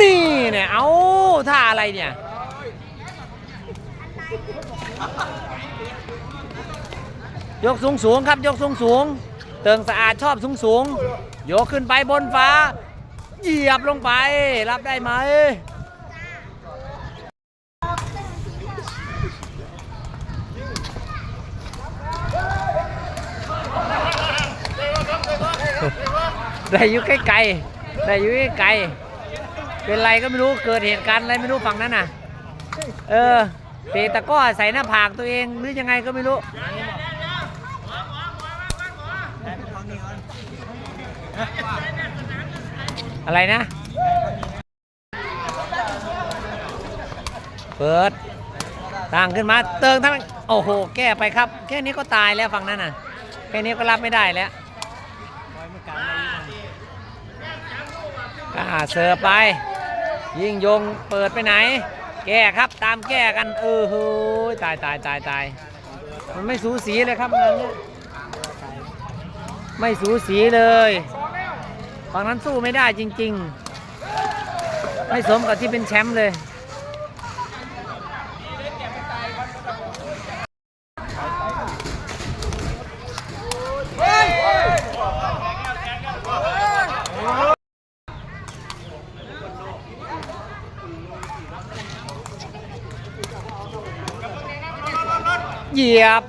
นี่เนี่ยเอาท่าอะไรเนี่ยยกสูงสูงครับยกสูงสูงเติงสะอาดชอบสูงสูงยกขึ้นไปบนฟ้า เหยียบลงไป รับได้ไหมได้อยู่ใกล้ๆได้อยู่ใกล้ๆ เป็นไรก็ไม่รู้เกิดเหตุการณ์อะไรไม่รู้ฝั่งนั้นน่ะ เออเตะตะก้อใส่หน้าผากตัวเองหรือยังไงก็ไม่รู้อะไรนะ เปิดตั้งขึ้นมาเติงทั้งโอ้โห แก้ไปครับ แค่นี้ก็ตายแล้วฝั่งนั้นน่ะ แค่นี้ก็รับไม่ได้แล้วกาเสิร์ไป ยิ่งยงเปิดไปไหน แก้ครับตามแก้กัน เออเฮ้ยตายตายตายตายมันไม่สูสีเลยครับงานนี้ไม่สูสีเลยฝั่งนั้นสู้ไม่ได้จริง ๆ ไม่สมกับที่เป็นแชมป์เลย เหยียบ